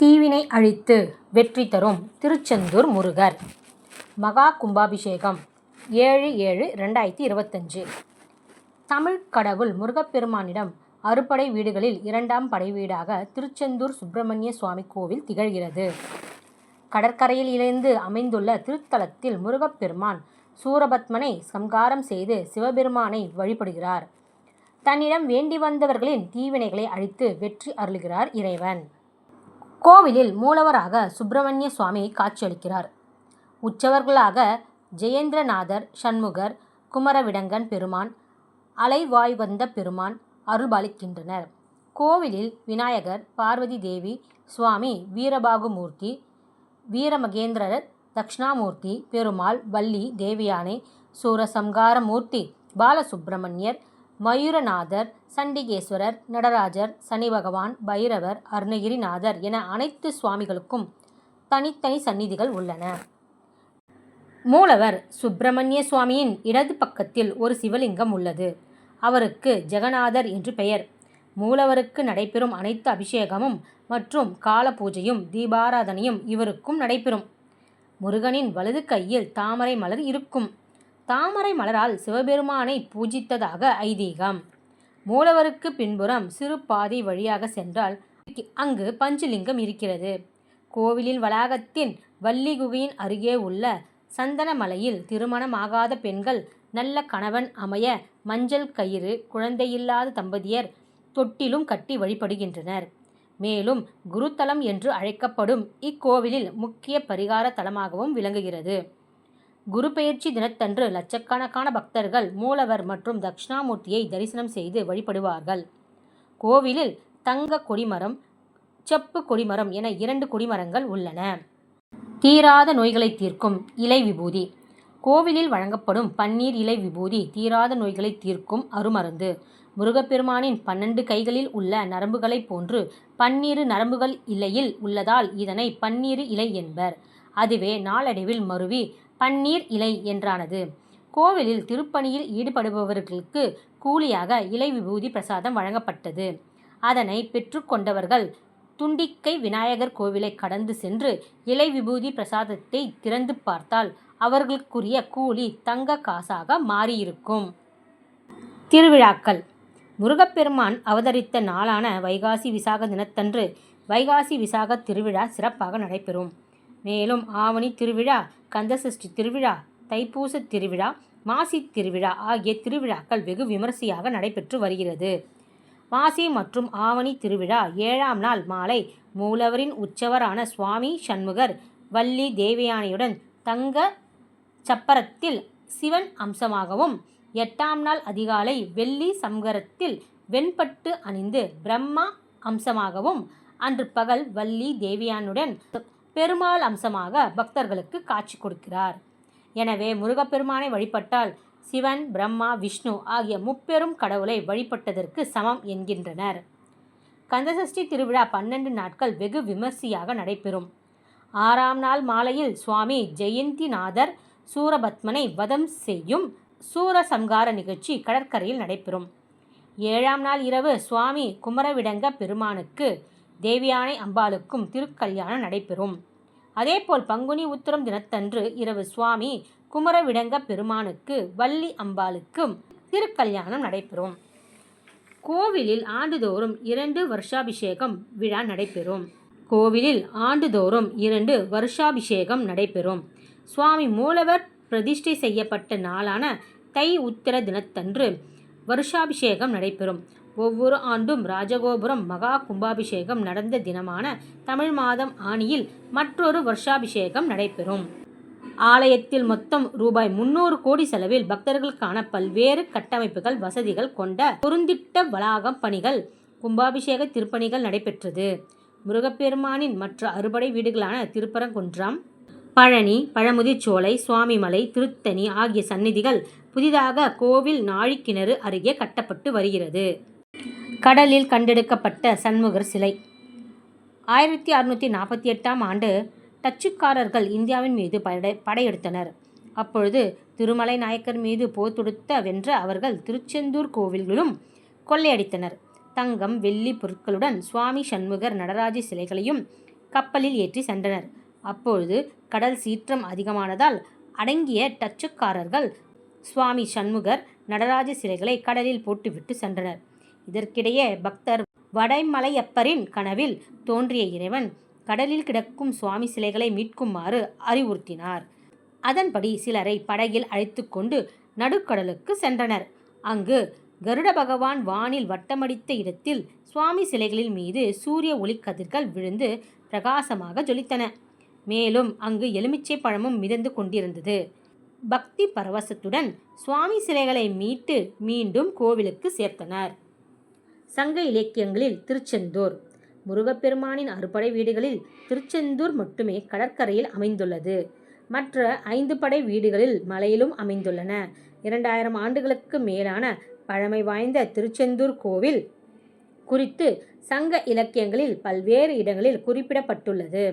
தீவினை அழித்து வெற்றி தரும் திருச்செந்தூர் முருகர். மகா கும்பாபிஷேகம் ஏழு ஏழு ரெண்டாயிரத்தி இருபத்தஞ்சு. தமிழ் கடவுள் முருகப்பெருமானிடம் அறுபடை வீடுகளில் இரண்டாம் படை வீடாக திருச்செந்தூர் சுப்பிரமணிய சுவாமி கோவில் திகழ்கிறது. கடற்கரையில் இணைந்து அமைந்துள்ள திருத்தலத்தில் முருகப்பெருமான் சூரபத்மனை சம்காரம் செய்து சிவபெருமானை வழிபடுகிறார். தன்னிடம் வேண்டி வந்தவர்களின் தீவினைகளை அழித்து வெற்றி அருளுகிறார் இறைவன். கோவிலில் மூலவராக சுப்பிரமணிய சுவாமி காட்சியளிக்கிறார். உற்சவர்களாக ஜெயேந்திரநாதர் சண்முகர் குமரவிடங்கன் பெருமான் அலைவாய்வந்த பெருமான் அருள்பாலிக்கின்றனர். கோவிலில் விநாயகர் பார்வதி தேவி சுவாமி வீரபாகுமூர்த்தி வீரமகேந்திரர் தக்ஷணாமூர்த்தி பெருமாள் வள்ளி தேவியானை சூரசம்காரமூர்த்தி பாலசுப்பிரமணியர் மயூரநாதர் சண்டிகேஸ்வரர் நடராஜர் சனி பகவான் பைரவர் அருணகிரிநாதர் என அனைத்து சுவாமிகளுக்கும் தனித்தனி சந்நிதிகள் உள்ளன. மூலவர் சுப்பிரமணிய சுவாமியின் இடது பக்கத்தில் ஒரு சிவலிங்கம் உள்ளது. அவருக்கு ஜெகநாதர் என்று பெயர். மூலவருக்கு நடைபெறும் அனைத்து அபிஷேகமும் மற்றும் கால பூஜையும் தீபாராதனையும் இவருக்கும் நடைபெறும். முருகனின் வலது கையில் தாமரை மலர் இருக்கும். தாமரை மலரால் சிவபெருமானை பூஜித்ததாக ஐதீகம். மூலவருக்கு பின்புறம் சிறு பாதை வழியாக சென்றால் அங்கு பஞ்சலிங்கம் இருக்கிறது. கோவிலின் வளாகத்தின் வள்ளி குகையின் அருகே உள்ள சந்தனமலையில் திருமணமாகாத பெண்கள் நல்ல கணவன் அமைய மஞ்சள் கயிறு குழந்தையில்லாத தம்பதியர் தொட்டிலும் கட்டி வழிபடுகின்றனர். மேலும் குருத்தலம் என்று அழைக்கப்படும் இக்கோவிலில் முக்கிய பரிகார தலமாகவும் விளங்குகிறது. குரு பெயர்ச்சி தினத்தன்று லட்சக்கணக்கான பக்தர்கள் மூலவர் மற்றும் தட்சிணாமூர்த்தியை தரிசனம் செய்து வழிபடுவார்கள். கோவிலில் தங்க கொடிமரம் செப்பு கொடிமரம் என இரண்டு கொடிமரங்கள் உள்ளன. தீராத நோய்களை தீர்க்கும் இலை விபூதி. கோவிலில் வழங்கப்படும் பன்னீர் இலை விபூதி தீராத நோய்களை தீர்க்கும் அருமருந்து. முருகப்பெருமானின் பன்னெண்டு கைகளில் உள்ள நரம்புகளைப் போன்று பன்னீரு நரம்புகள் இலையில் உள்ளதால் இதனை பன்னீரு இலை என்பர். அதுவே நாளடைவில் மருவி பன்னீர் இலை என்றானது. கோவிலில் திருப்பணியில் ஈடுபடுபவர்களுக்கு கூலியாக இலை விபூதி பிரசாதம் வழங்கப்பட்டது. அதனை பெற்றுக்கொண்டவர்கள் துண்டிக்கை விநாயகர் கோவிலை கடந்து சென்று இலை விபூதி பிரசாதத்தை திறந்து பார்த்தால் அவர்களுக்குரிய கூலி தங்க காசாக மாறியிருக்கும். திருவிழாக்கள். முருகப்பெருமான் அவதரித்த நாளான வைகாசி விசாக தினத்தன்று வைகாசி விசாக திருவிழா சிறப்பாக நடைபெறும். மேலும் ஆவணி திருவிழா கந்தசஷ்டி திருவிழா தைப்பூச திருவிழா மாசி திருவிழா ஆகிய திருவிழாக்கள் வெகு விமரிசையாக நடைபெற்று வருகிறது. மாசி மற்றும் ஆவணி திருவிழா ஏழாம் நாள் மாலை மூலவரின் உற்சவரான சுவாமி சண்முகர் வள்ளி தேவயானையுடன் தங்க சப்பரத்தில் சிவன் அம்சமாகவும் எட்டாம் நாள் அதிகாலை வெள்ளி சம்கரத்தில் வெண்பட்டு அணிந்து பிரம்மா அம்சமாகவும் அன்று பகல் வள்ளி தேவியானுடன் பெருமாள் அம்சமாக பக்தர்களுக்கு காட்சி கொடுக்கிறார். எனவே முருகப்பெருமானை வழிபட்டால் சிவன் பிரம்மா விஷ்ணு ஆகிய முப்பெரும் கடவுளை வழிபட்டதற்கு சமம் என்கின்றனர். கந்தசஷ்டி திருவிழா பன்னெண்டு நாட்கள் வெகு விமர்சையாக நடைபெறும். ஆறாம் நாள் மாலையில் சுவாமி ஜெயந்திநாதர் சூரபத்மனை வதம் செய்யும் சூரசம்கார நிகழ்ச்சி கடற்கரையில் நடைபெறும். ஏழாம் நாள் இரவு சுவாமி குமரவிடங்க பெருமானுக்கு தேவியானை அம்பாளுக்கும் திருக்கல்யாணம் நடைபெறும். அதேபோல் பங்குனி உத்திரம் தினத்தன்று இரவு சுவாமி குமரவிடங்க பெருமானுக்கு வள்ளி அம்பாளுக்கும் திருக்கல்யாணம் நடைபெறும். கோவிலில் ஆண்டுதோறும் இரண்டு வருஷாபிஷேகம் விழா நடைபெறும். கோவிலில் ஆண்டுதோறும் இரண்டு வருஷாபிஷேகம் நடைபெறும். சுவாமி மூலவர் பிரதிஷ்டை செய்யப்பட்ட நாளான தை உத்திர தினத்தன்று வருஷாபிஷேகம் நடைபெறும். ஒவ்வொரு ஆண்டும் ராஜகோபுரம் மகா கும்பாபிஷேகம் நடந்த தினமான தமிழ் மாதம் ஆணியில் மற்றொரு வருஷாபிஷேகம் நடைபெறும். ஆலயத்தில் மொத்தம் ரூபாய் முன்னூறு கோடி செலவில் பக்தர்களுக்கான பல்வேறு கட்டமைப்புகள் வசதிகள் கொண்ட பொருந்திட்ட வளாகம் பணிகள் கும்பாபிஷேக திருப்பணிகள் நடைபெற்றது. முருகப்பெருமானின் மற்ற அறுபடை வீடுகளான திருப்பரங்குன்றம் பழனி பழமுதிர்ச்சோலை சுவாமிமலை திருத்தணி ஆகிய சந்நிதிகள் புதிதாக கோவில் நாழிக்கிணறு அருகே கட்டப்பட்டு வருகிறது. கடலில் கண்டெடுக்கப்பட்ட சண்முகர் சிலை. ஆயிரத்தி அறுநூற்றி நாற்பத்தி எட்டாம் ஆண்டு டச்சுக்காரர்கள் இந்தியாவின் மீது படை படையெடுத்தனர். அப்பொழுது திருமலை நாயக்கர் மீது போர் தொடுத்த வென்ற அவர்கள் திருச்செந்தூர் கோவில்களும் கொள்ளையடித்தனர். தங்கம் வெள்ளி பொருட்களுடன் சுவாமி சண்முகர் நடராஜ சிலைகளையும் கப்பலில் ஏற்றி சென்றனர். அப்பொழுது கடல் சீற்றம் அதிகமானதால் அடங்கிய டச்சுக்காரர்கள் சுவாமி சண்முகர் நடராஜ சிலைகளை கடலில் போட்டுவிட்டு சென்றனர். இதற்கிடையே பக்தர் வடைமலையப்பரின் கனவில் தோன்றிய இறைவன் கடலில் கிடக்கும் சுவாமி சிலைகளை மீட்குமாறு அறிவுறுத்தினார். அதன்படி சிலரை படகில் அழைத்து கொண்டு நடுக்கடலுக்கு சென்றனர். அங்கு கருட பகவான் வானில் வட்டமடித்த இடத்தில் சுவாமி சிலைகளின் மீது சூரிய ஒளிக்கதிர்கள் விழுந்து பிரகாசமாக ஜொலித்தன. மேலும் அங்கு எலுமிச்சை பழமும் மிதந்து கொண்டிருந்தது. பக்தி பரவசத்துடன் சுவாமி சிலைகளை மீட்டு மீண்டும் கோவிலுக்கு சேர்த்தனர். சங்க இலக்கியங்களில் திருச்செந்தூர். முருகப்பெருமானின் அறுபடை வீடுகளில் திருச்செந்தூர் மட்டுமே கடற்கரையில் அமைந்துள்ளது. மற்ற ஐந்து படை வீடுகளில் மலையிலும் அமைந்துள்ளன. இரண்டாயிரம் ஆண்டுகளுக்கு மேலான பழமை வாய்ந்த திருச்செந்தூர் கோவில் குறித்து சங்க இலக்கியங்களில் பல்வேறு இடங்களில் குறிப்பிடப்பட்டுள்ளது.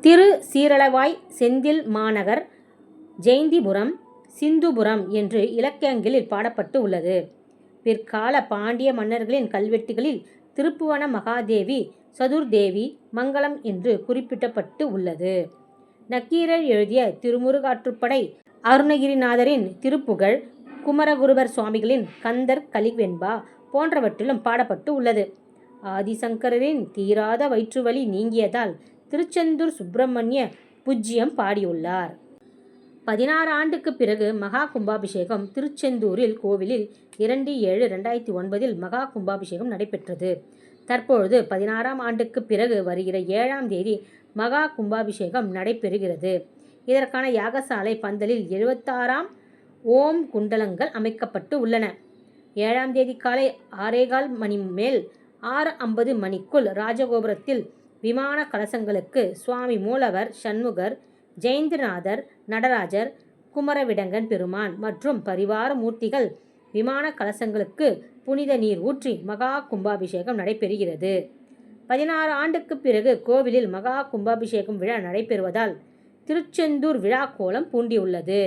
திரு சீரளவாய் செந்தில் மாநகர் ஜெயந்திபுரம் சிந்துபுரம் என்று இலக்கியங்களில் பாடப்பட்டு உள்ளது. பிற்கால பாண்டிய மன்னர்களின் கல்வெட்டுகளில் திருப்புவன மகாதேவி சதுர்தேவி மங்களம் என்று குறிப்பிடப்பட்டு உள்ளது. நக்கீரர் எழுதிய திருமுருகாற்றுப்படை அருணகிரிநாதரின் திருப்புகழ் குமரகுருபர் சுவாமிகளின் கந்தர் கலிவெண்பா போன்றவற்றிலும் பாடப்பட்டு உள்ளது. ஆதிசங்கரரின் தீராத வயிற்றுவலி நீங்கியதால் திருச்செந்தூர் சுப்பிரமணிய பூஜ்ஜியம் பாடியுள்ளார். பதினாறு ஆண்டுக்கு பிறகு மகா கும்பாபிஷேகம் திருச்செந்தூரில் கோவிலில் இரண்டு ஏழு ரெண்டாயிரத்தி ஒன்பதில் மகா கும்பாபிஷேகம் நடைபெற்றது. தற்பொழுது பதினாறாம் ஆண்டுக்கு பிறகு வருகிற ஏழாம் தேதி மகா கும்பாபிஷேகம் நடைபெறுகிறது. இதற்கான யாகசாலை பந்தலில் எழுபத்தாறாம் ஓம் குண்டலங்கள் அமைக்கப்பட்டு உள்ளன. ஏழாம் தேதி காலை ஆறேகால் மணி மேல் ஆறு ஐம்பது மணிக்குள் ராஜகோபுரத்தில் விமான கலசங்களுக்கு சுவாமி மூலவர் சண்முகர் ஜெயந்திரநாதர் நடராஜர் குமரவிடங்கன் பெருமான் மற்றும் பரிவார மூர்த்திகள் விமான கலசங்களுக்கு புனித நீர் ஊற்றி மகா கும்பாபிஷேகம் நடைபெறுகிறது. பதினாறு ஆண்டுக்கு பிறகு கோவிலில் மகா கும்பாபிஷேகம் விழா நடைபெறுவதால் திருச்செந்தூர் விழா கோலம் பூண்டியுள்ளது.